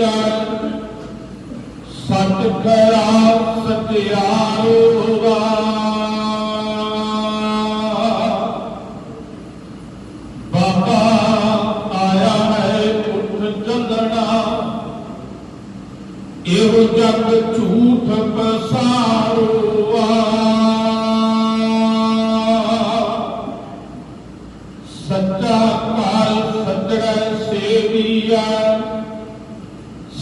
ਕਰ ਸਤ ਕਰਾ ਸਤਿਆਰੋ ਬਾਬਾ ਆਇਆ ਹੈ ਉਠ ਚੰਦਣਾ ਇਹੋ ਜਗ ਝੂਠ ਪਸਾਰੋ ਸੱਚਾ ਕਾਲ ਸੱਚਾ ਸੇਵੀਆ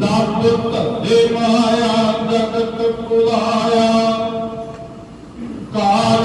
ਲੱਭ ਧੰਦੇ ਮਾਇਆ ਜਗਤ ਕੁਲਾਇਆ ਕਾਲ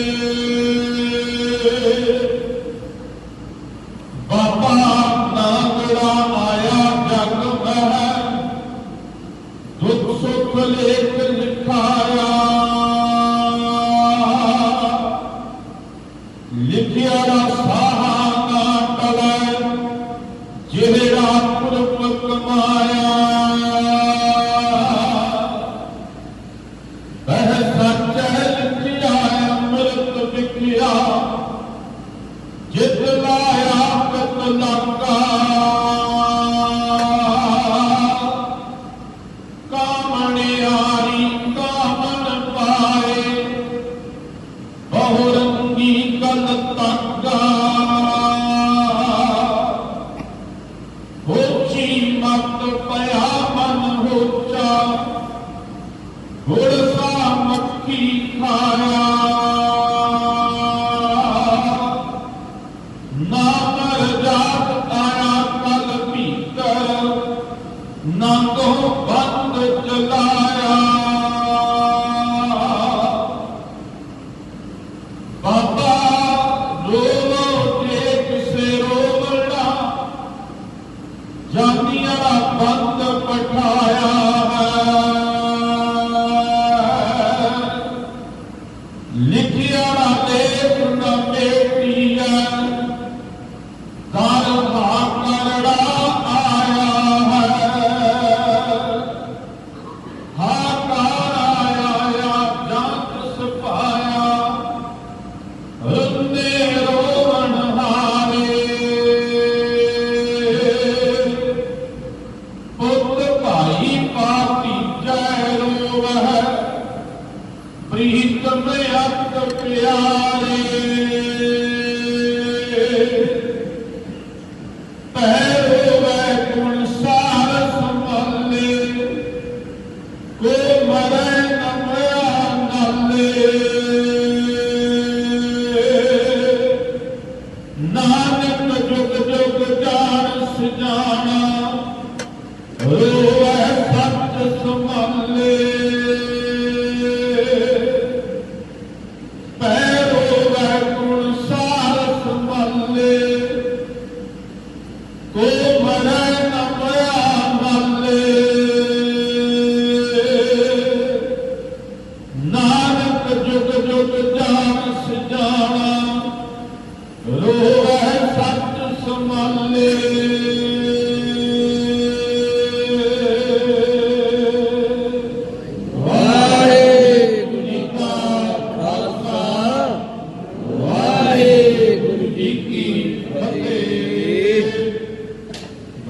दूध सोख ले Senhor.